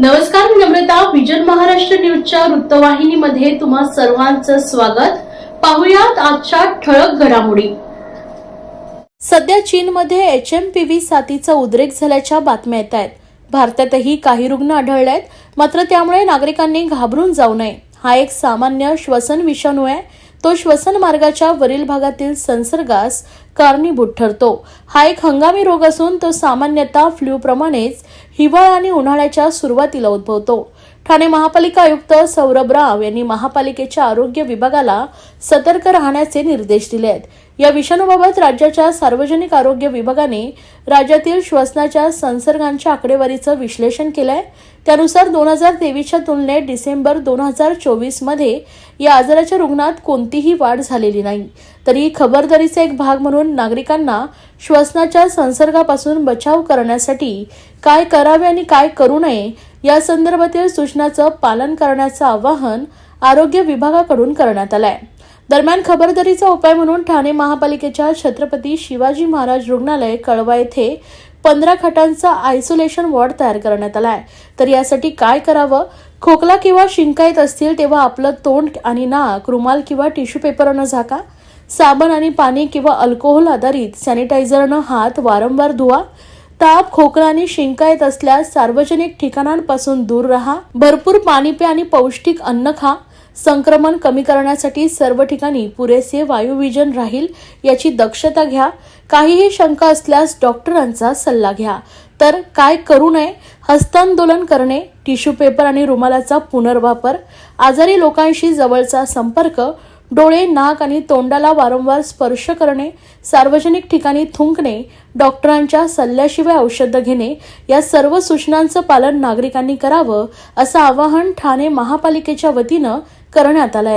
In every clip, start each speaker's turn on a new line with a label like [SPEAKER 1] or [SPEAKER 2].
[SPEAKER 1] नमस्कार मी नम्रता. विजन महाराष्ट्र न्यूजच्या वृत्तवाहिनीमध्ये तुम्हा सर्वांचं स्वागत. पाहुयात आजच्या ठळक घडामोडी. सध्या चीनमध्ये एच एम पी व्ही साथीचा उद्रेक झाल्याच्या बातम्या येत आहेत. भारतातही काही रुग्ण आढळले आहेत मात्र त्यामुळे नागरिकांनी घाबरून जाऊ नये. हा एक सामान्य श्वसन विषाणू आहे. तो श्वसन मार्गाच्या वरील भागातील संसर्गास कारणीभूत ठरतो. हा एक हंगामी रोग असून तो सामान्यतः फ्ल्यूप्रमाणेच हिवाळा आणि उन्हाळ्याच्या सुरुवातीला उद्भवतो. ठाणे महापालिका आयुक्त सौरभ राव यांनी महापालिकेच्या आरोग्य विभागाला सतर्क राहण्याचे निर्देश दिले आहेत या विषाणूबाबत राज्याच्या सार्वजनिक आरोग्य विभागाने राज्यातील श्वसनाच्या संसर्गांच्या आकडेवारीचं विश्लेषण केलंय. त्यानुसार दोन हजार तेवीसच्या तुलनेत डिसेंबर दोन हजार चोवीसमध्ये या आजाराच्या रुग्णात कोणतीही वाढ झालेली नाही. तरी खबरदारीचा एक भाग म्हणून नागरिकांना श्वसनाच्या संसर्गापासून बचाव करण्यासाठी काय करावे आणि काय करू नये या संदर्भातील सूचनाचं पालन करण्याचं आवाहन आरोग्य विभागाकडून करण्यात आलं आहे दरम्यान खबरदारीचा उपाय म्हणून ठाणे महापालिकेच्या छत्रपती शिवाजी महाराज रुग्णालय कळवा येथे पंधरा खाटांचा आयसोलेशन वॉर्ड तयार करण्यात आला आहे. तर यासाठी काय करावं? खोकला किंवा शिंका येत असतील तेव्हा आपलं तोंड आणि नाक रुमाल किंवा टिश्यू पेपरनं झाका. साबण आणि पाणी किंवा अल्कोहोल आधारित सॅनिटायझरनं हात वारंवार धुवा. ताप खोकला आणि शिंका येत असल्यास सार्वजनिक ठिकाणांपासून दूर राहा. भरपूर पाणी प्या आणि पौष्टिक अन्न खा. संक्रमण कमी करण्यासाठी सर्व ठिकाणी पुरेसे वायुविजन राहील याची दक्षता घ्या. काहीही शंका असल्यास डॉक्टरांचा सल्ला घ्या. तर काय करू नये? हस्तांदोलन करणे टिश्यू पेपर आणि रुमालाचा पुनर्वापर आजारी लोकांशी जवळचा संपर्क डोळे नाक आणि तोंडाला वारंवार स्पर्श करणे सार्वजनिक ठिकाणी थुंकणे डॉक्टरांच्या सल्ल्याशिवाय औषधं घेणे या सर्व सूचनांचं पालन नागरिकांनी करावं असं आवाहन ठाणे महापालिकेच्या वतीनं करण्यात आलं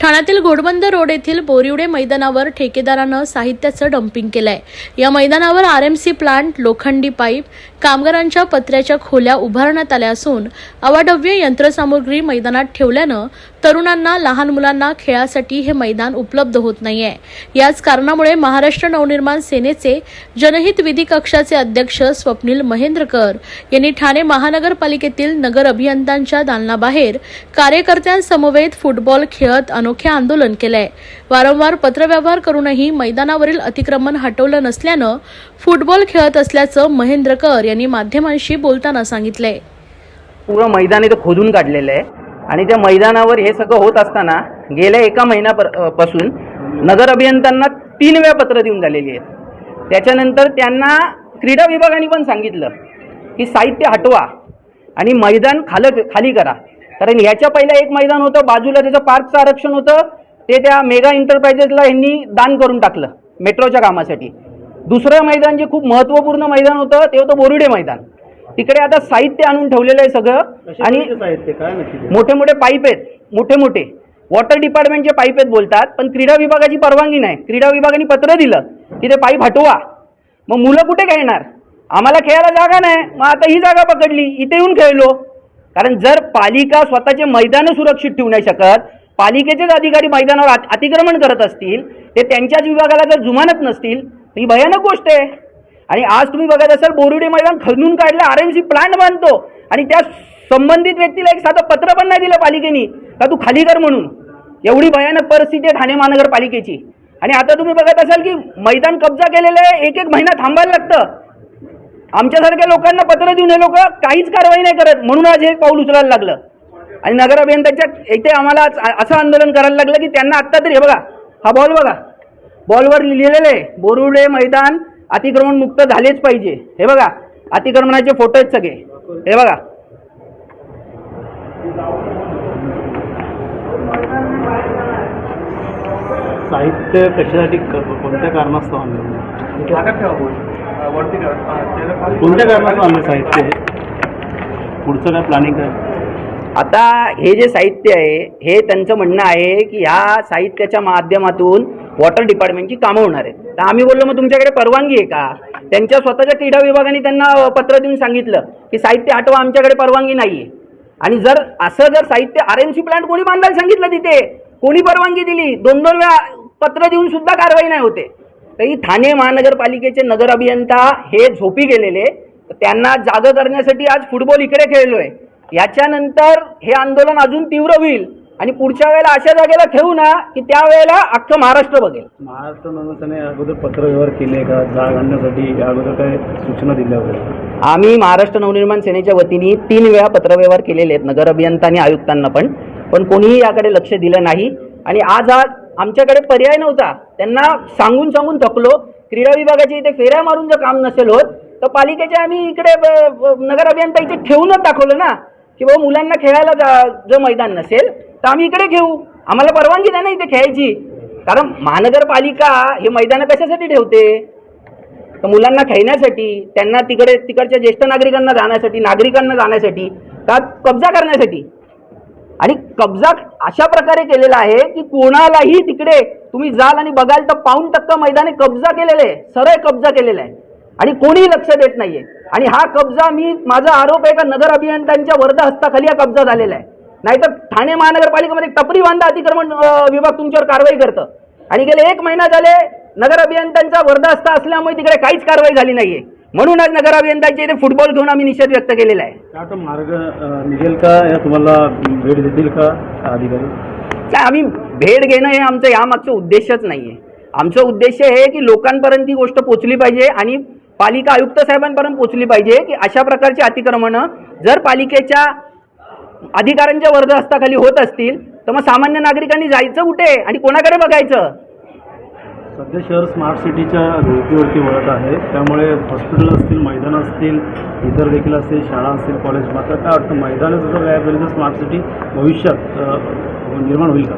[SPEAKER 1] ठाण्यातील घोडबंद रोड येथील बोरिवडे मैदानावर ठेकेदारानं साहित्याचं डम्पिंग केलंय. या मैदानावर आरएमसी प्लांट लोखंडी पाईप कामगारांच्या पत्र्याच्या खोल्या उभारण्यात आल्या असून अवाढव्य यंत्रसामुग्री मैदानात ठेवल्यानं तरुणांना लहान मुलांना खेळासाठी हे मैदान उपलब्ध होत नाहीये. याच कारणामुळे महाराष्ट्र नवनिर्माण सेनेचे जनहित विधी कक्षाचे अध्यक्ष स्वप्नील महेंद्रकर यांनी ठाणे महानगरपालिकेतील नगर अभियंत्यांच्या दालनाबाहेर कार्यकर्त्यांसमवेत फुटबॉल खेळत अनोखे आंदोलन केलंय. वारंवार पत्रव्यवहार करूनही मैदानावरील अतिक्रमण हटवलं नसल्यानं फुटबॉल खेळत असल्याचं महेंद्रकर यांनी माध्यमांशी बोलताना सांगितलंय.
[SPEAKER 2] पूर्ण मैदान इथं खोदून काढलेलं आहे. आणि त्या मैदानावर हे सगळं होत असताना गेल्या एका महिन्यापासून नगर अभियंत्यांना तीन वेळा पत्र देऊन झालेली आहेत. त्याच्यानंतर त्यांना क्रीडा विभागाने पण सांगितलं की साहित्य हटवा आणि मैदान खाल खाली करा. कारण ह्याच्या पहिलं एक मैदान होतं बाजूला त्याचं पार्कचं आरक्षण होतं ते त्या मेगा एंटरप्राइजेसला यांनी दान करून टाकलं मेट्रोच्या कामासाठी. दुसरं मैदान जे खूप महत्त्वपूर्ण मैदान होतं ते होतं बोरुडे मैदान. तिकडे आता साहित्य आणून ठेवलेलं आहे सगळं आणि? मोठे मोठे पाईप आहेत मोठे मोठे. वॉटर डिपार्टमेंटचे पाईप आहेत बोलतात पण क्रीडा विभागाची परवानगी नाही. क्रीडा विभागाने पत्र दिलं की ते पाईप हटवा. मग मुलं कुठे खेळणार? आम्हाला खेळायला जागा नाही. मग आता ही जागा पकडली इथे येऊन खेळलो. कारण जर पालिका स्वतःचे मैदानं सुरक्षित ठेवू नाही शकत पालिकेचेच अधिकारी मैदानावर अतिक्रमण करत असतील ते त्यांच्याच विभागाला जर जुमानत नसतील ही भयानक गोष्ट आहे. आणि आज तुम्ही बघत असाल बोरुडे मैदान खणून काढलं आर एम सी प्लांट बांधतो आणि त्या संबंधित व्यक्तीला एक साधं पत्र पण नाही दिलं पालिकेनी का तू खाली कर म्हणून. एवढी भयानक परिस्थिती आहे ठाणे महानगरपालिकेची. आणि आता तुम्ही बघत असाल की मैदान कब्जा केलेलं आहे एक एक महिना थांबायला लागतं. आमच्यासारख्या लोकांना पत्र देऊन हे लोक काहीच कारवाई नाही करत म्हणून आज हे पाऊल उचलायला लागलं. आणि नगर अभियंत्याच्या इथे आम्हाला असं आंदोलन करायला लागलं की त्यांना आत्ता तरी हे बघा हा बॉल बघा. बॉलवर लिहिलेलं आहे बोरुडे मैदान अतिक्रमण मुक्त झालेच पाहिजे. हे बघा अतिक्रमणाचे फोटो आहेत सगळे. हे बघा.
[SPEAKER 3] साहित्य कशासाठी कोणत्या कारणास्तव आणलं? कोणत्या कारणास्तव आणलं साहित्य? पुढचं काय प्लॅनिंग काय?
[SPEAKER 2] आता हे जे साहित्य आहे हे त्यांचं म्हणणं आहे की ह्या साहित्याच्या माध्यमातून वॉटर डिपार्टमेंटची कामं होणार आहेत. तर आम्ही बोललो मग तुमच्याकडे परवानगी आहे का? त्यांच्या स्वतःच्या क्रीडा विभागाने त्यांना पत्र देऊन सांगितलं की साहित्य हटवा आमच्याकडे परवानगी नाही आहे आणि जर असं जर साहित्य आर एम सी प्लांट कोणी बांधायला सांगितलं तिथे कोणी परवानगी दिली दोन दोन वेळा पत्र देऊन सुद्धा कारवाई नाही होते. तरी ठाणे महानगरपालिकेचे नगर अभियंता हे झोपी गेलेले. त्यांना जागं करण्यासाठी आज फुटबॉल इकडे खेळलोय. याच्यानंतर हे आंदोलन अजून तीव्र होईल. आणि पुढच्या वेळेला अशा जागेला ठेवू ना की त्या वेळेला अख्खं महाराष्ट्र बघेल.
[SPEAKER 3] महाराष्ट्र नवसेने अगोदर पत्रव्यवहार केले का? जाग आणण्यासाठी अगोदर काय सूचना दिल्या वगैरे?
[SPEAKER 2] आम्ही महाराष्ट्र नवनिर्माण सेनेच्या वतीने तीन वेळा पत्रव्यवहार केलेले आहेत नगर अभियंता आणि आयुक्तांना पण. पण कोणीही याकडे लक्ष दिलं नाही. आणि आज हा आमच्याकडे पर्याय नव्हता. त्यांना सांगून सांगून थकलो. क्रीडा विभागाच्या इथे फेऱ्या मारून जर काम नसेल होत तर पालिकेच्या आम्ही इकडे नगर अभियंता इथे ठेवूनच दाखवलं ना. की बाबा मुलांना खेळायला जा- जर मैदान नसेल तर आम्ही इकडे घेऊ. आम्हाला परवानगी नाही ना इथे खेळायची. कारण महानगरपालिका हे मैदानं कशासाठी ठेवते? तर मुलांना खेळण्यासाठी त्यांना तिकडे तिकडच्या ज्येष्ठ नागरिकांना जाण्यासाठी नागरिकांना जाण्यासाठी का कब्जा करण्यासाठी. आणि कब्जा अशा प्रकारे केलेला आहे की कोणालाही तिकडे तुम्ही जाल आणि बघाल तर पाऊन टक्का मैदाने कब्जा केलेले आहे. सरळ कब्जा केलेला आहे. आणि कोणीही लक्ष देत नाहीये. आणि हा कब्जा मी माझा आरोप आहे का नगर अभियंत्यांच्या वर्ध हस्ताखाली हा कब्जा झालेला आहे. नाहीतर ठाणे महानगरपालिकेमध्ये टपरी बांधा अतिक्रमण विभाग तुमच्यावर कारवाई करतं. आणि गेले एक महिना झाले नगर अभियंत्यांचा वर्धास्था असल्यामुळे तिकडे काहीच कारवाई झाली नाहीये. म्हणून आज नगर अभियंत्यांच्या इथे फुटबॉल घेऊन आम्ही निषेध व्यक्त केलेला आहे.
[SPEAKER 3] काय मार्ग निघेल का? या तुम्हाला भेट देतील का अधिकारी?
[SPEAKER 2] नाही आम्ही भेट घेणं हे आमचं यामागचं उद्देशच नाही आहे आमचं उद्देश हे की लोकांपर्यंत ही गोष्ट पोचली पाहिजे आणि पालिका आयुक्त साहेबांपर्यंत पोचली पाहिजे की अशा प्रकारची अतिक्रमणं जर पालिकेच्या अधिकाऱ्यांच्या वर्ध हस्ताखाली होत असतील तर मग सामान्य नागरिकांनी जायचं कुठे आणि कोणाकडे बघायचं?
[SPEAKER 3] सध्या शहर स्मार्ट सिटीच्या धोकीवरती वळत आहे. त्यामुळे हॉस्पिटल असतील मैदानं असतील इतर देखील असतील शाळा असतील कॉलेज मात्र काय वाटतं मैदानं जसं गायब झाली तर स्मार्ट सिटी भविष्यात निर्माण होईल का?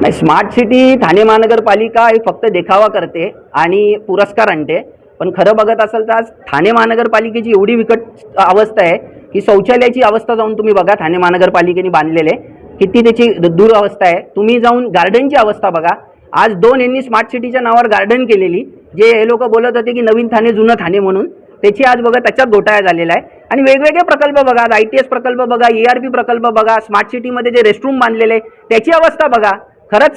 [SPEAKER 2] नाही स्मार्ट सिटी ठाणे महानगरपालिका ही फक्त देखावा करते आणि पुरस्कार आणते. पण खरं बघत असाल तर आज ठाणे महानगरपालिकेची एवढी विकट अवस्था आहे की शौचालयाची अवस्था जाऊन तुम्ही बघा ठाणे महानगरपालिकेने बांधलेले किती त्याची दुरावस्था आहे. तुम्ही जाऊन गार्डनची अवस्था बघा. आज दोन यांनी स्मार्ट सिटीच्या नावावर गार्डन केलेली जे हे लोक बोलत होते की नवीन ठाणे जुनं ठाणे म्हणून. त्याची आज बघा त्याच्यात घोटाळा झालेला आहे. आणि वेगवेगळे प्रकल्प बघा आय टी एस प्रकल्प बघा ए आर पी प्रकल्प बघा स्मार्ट सिटीमध्ये जे रेस्टरूम बांधलेले आहे, त्याची अवस्था बघा. खरंच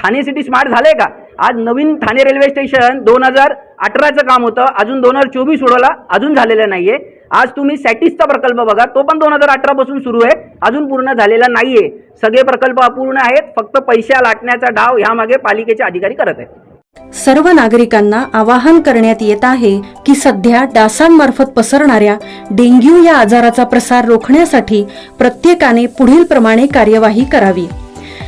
[SPEAKER 2] ठाणे सिटी स्मार्ट झालंय का? आज नवीन ठाणे रेल्वे स्टेशन दोन हजार अठराचं काम होतं. अजून दोन हजार चोवीस सोळाला अजून झालेलं नाहीये. आज तुम्ही सॅटिसचा प्रकल्प बघा. तो पण दोन हजार अठरापासून सुरू आहे. अजून पूर्ण झालेला नाहीये. सगळे प्रकल्प अपूर्ण आहेत. फक्त पैशा लाटण्याचा डाव ह्यामागे पालिकेचे अधिकारी करत आहेत.
[SPEAKER 4] सर्व नागरिकांना आवाहन करण्यात येत आहे की सध्या डासांमार्फत पसरणाऱ्या डेंग्यू या आजाराचा प्रसार रोखण्यासाठी प्रत्येकाने पुढील प्रमाणे कार्यवाही करावी.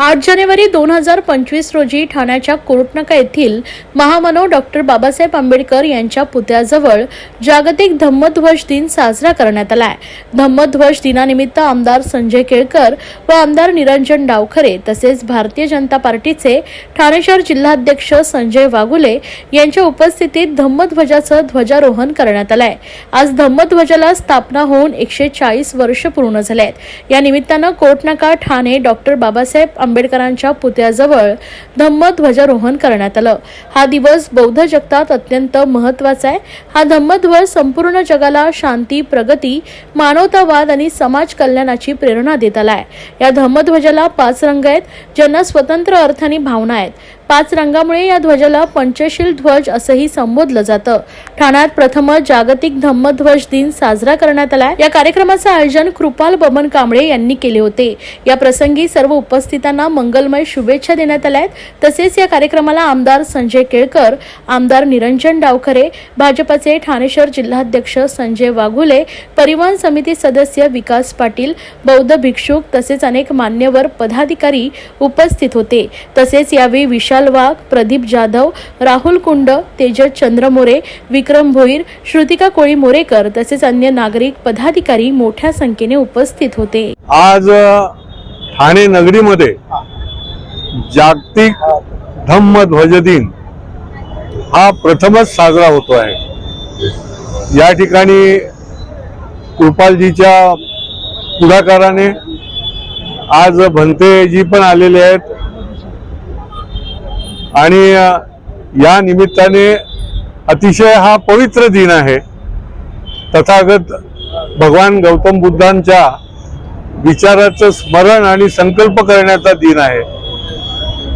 [SPEAKER 1] आठ जानेवारी दोन हजार पंचवीस रोजी ठाण्याच्या कोर्टनाका येथील महामनो डॉक्टर बाबासाहेब आंबेडकर यांच्या पुतळ्याजवळ जागतिक धम्मध्वज दिन साजरा करण्यात आला आहे धम्मध्वज दिनानिमित्त आमदार संजय केळकर व आमदार निरंजन डावखरे तसेच भारतीय जनता पार्टीचे ठाणे शहर जिल्हाध्यक्ष संजय वागुले यांच्या उपस्थितीत धम्मध्वजाचं ध्वजारोहण करण्यात आलंय. आज धम्मध्वजाला स्थापना होऊन एकशे चाळीस वर्ष पूर्ण झाले आहेत या निमित्तानं कोटनाका ठाणे डॉक्टर बाबासाहेब आंबेडकरांच्या पुतळ्याजवळ धम्मध्वजारोहण करण्यात आलं. हा दिवस बौद्ध जगतात अत्यंत महत्त्वाचा आहे. हा धम्मध्वज संपूर्ण जगाला शांती प्रगती मानवतावाद आणि समाज कल्याणाची प्रेरणा देत आला आहे या धम्मध्वजाला पाच रंग आहेत ज्यांना स्वतंत्र अर्थ आणि भावना आहेत. पाच रंगामुळे या ध्वजाला पंचशील ध्वज असंही संबोधलं जातं. ठाण्यात प्रथमच जागतिक धम्मध्वज दिन साजरा करण्यात आला. या कार्यक्रमाचं आयोजन कृपाल बबन कांबळे यांनी केले होते. या प्रसंगी सर्व उपस्थितांना मंगलमय शुभेच्छा देण्यात आल्या आहेत. तसेच या कार्यक्रमाला आमदार संजय केळकर आमदार निरंजन डावखरे भाजपचे ठाणे शहर जिल्हाध्यक्ष संजय वाघुले परिवहन समिती सदस्य विकास पाटील बौद्ध भिक्षुक तसेच अनेक मान्यवर पदाधिकारी उपस्थित होते. तसेच यावेळी विशाल वाघ प्रदीप जाधव राहुल कुंड तेजस चंद्रमोरे विक्रम भोईर श्रुतिका कोळी मोरेकर तसेच अन्य नागरिक पदाधिकारी मोठ्या संख्येने उपस्थित होते.
[SPEAKER 5] आज ठाणे नगरीमध्ये जागतिक धम्म ध्वज दिन हा प्रथमच साजरा होतो आहे. या ठिकाणी कृपालजीच्या पुढाकाराने आज भंतेजी पण आलेले आहेत. आणि या निमित्ताने अतिशय हा पवित्र दिन आहे. तथागत भगवान गौतम बुद्धांच्या विचाराचं स्मरण आणि संकल्प करण्याचा दिन आहे.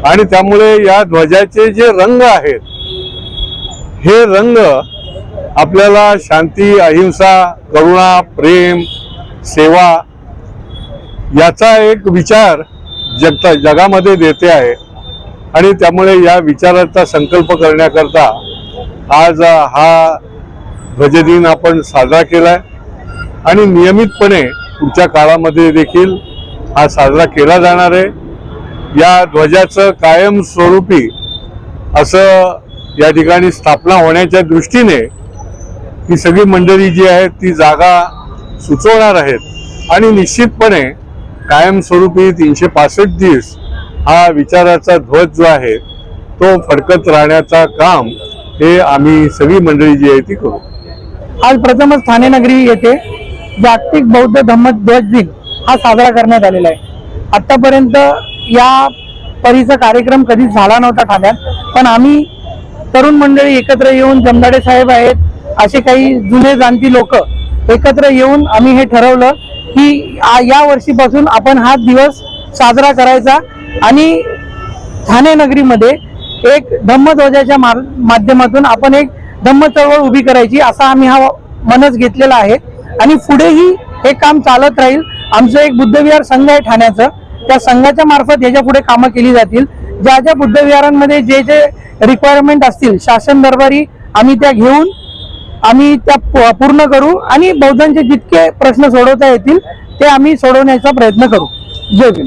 [SPEAKER 5] आणि त्यामुळे या ध्वजाचे जे रंग आहेत हे रंग आपल्याला शांती अहिंसा करुणा प्रेम सेवा याचा एक विचार जगता जगामध्ये देते आहे. आणि त्यामुळे या विचाराचा संकल्प करण्याकरता आज हा ध्वजदिन आपण साजरा केलाय. आणि नियमितपणे पुढच्या काळामध्ये देखील हा साजरा केला जाणार आहे. या ध्वजाचं कायमस्वरूपी असं या ठिकाणी स्थापना होण्याच्या दृष्टीने ही सगळी मंडळी जी आहे ती जागा सुचवणार आहेत. आणि निश्चितपणे कायमस्वरूपी तीनशे पासष्ट दिवस हा विचाराचा ध्वज जो आहे तो फडकत राहण्याचा काम हे आम्ही सगळी मंडळी जी आहे ती करू.
[SPEAKER 6] आज प्रथमच ठाणे नगरी येथे जागतिक बौद्ध धम्म ध्वज दिन हा साजरा करण्यात आलेला आहे. आतापर्यंत या परीचा कार्यक्रम कधीच झाला नव्हता ठाण्यात पण आम्ही तरुण मंडळी एकत्र येऊन जमदाडे साहेब आहेत असे काही जुने जाणती लोक एकत्र येऊन आम्ही हे ठरवलं की या वर्षीपासून आपण हा दिवस साजरा करायचा. आणि ठाणे नगरीमध्ये एक धम्मध्वजाच्या मा- माध्यमातून आपण एक धम्म चळवळ उभी करायची असा आम्ही हा मनस घेतलेला आहे. आणि पुढेही हे काम चालत राहील. आमचं एक बुद्धविहार संघ आहे ठाण्याचं. त्या संघाच्या मार्फत याच्यापुढे कामं केली जातील. ज्या ज्या बुद्धविहारांमध्ये जे जे रिक्वायरमेंट असतील शासन दरबारी आम्ही त्या घेऊन आम्ही त्या पूर्ण करू आणि बौद्धांचे जितके प्रश्न सोडवता येतील ते आम्ही सोडवण्याचा प्रयत्न करू. जय भीम.